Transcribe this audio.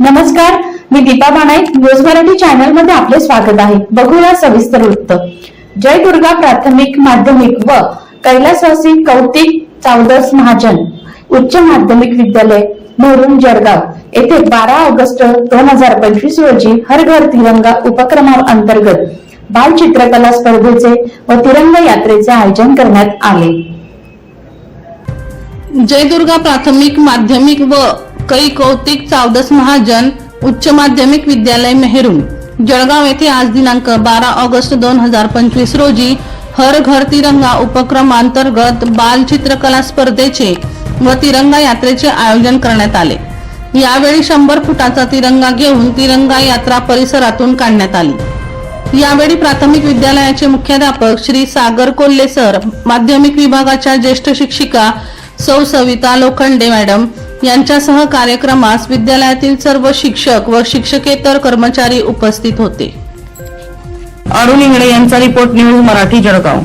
नमस्कार मी दीपा बाणाई न्यूज मराठी चॅनलमध्ये आपले स्वागत आहे. बघूया सविस्तर वृत्त. जय दुर्गा प्राथमिक माध्यमिक व कैलासवासी कौतिक चावदस महाजन उच्च माध्यमिक विद्यालय मोरून जळगाव येथे बारा ऑगस्ट दोन हजार पंचवीस रोजी हर घर तिरंगा उपक्रमाअंतर्गत बाल चित्रकला स्पर्धेचे व तिरंग यात्रेचे आयोजन करण्यात आले. जयदुर्गा प्राथमिक माध्यमिक व कै कौतिक चावदस महाजन उच्च माध्यमिक विद्यालय मेहरून जळगाव येथे आज दिनांक बारा ऑगस्ट दोन हजार पंचवीस रोजी हर घर तिरंगा उपक्रमांतर्गत बाल चित्रकला स्पर्धेचे व तिरंगा यात्रेचे आयोजन करण्यात आले. यावेळी शंभर फुटाचा तिरंगा घेऊन तिरंगा यात्रा परिसरातून काढण्यात आली. यावेळी प्राथमिक विद्यालयाचे मुख्याध्यापक श्री सागर कोल्हे सर माध्यमिक विभागाच्या ज्येष्ठ शिक्षिका सौ सविता लोखंडे मॅडम यांच्यासह कार्यक्रमास विद्यालयातील सर्व शिक्षक व शिक्षकेतर कर्मचारी उपस्थित होते. अरुण इंगळे यांचा रिपोर्ट न्यूज मराठी जळगाव.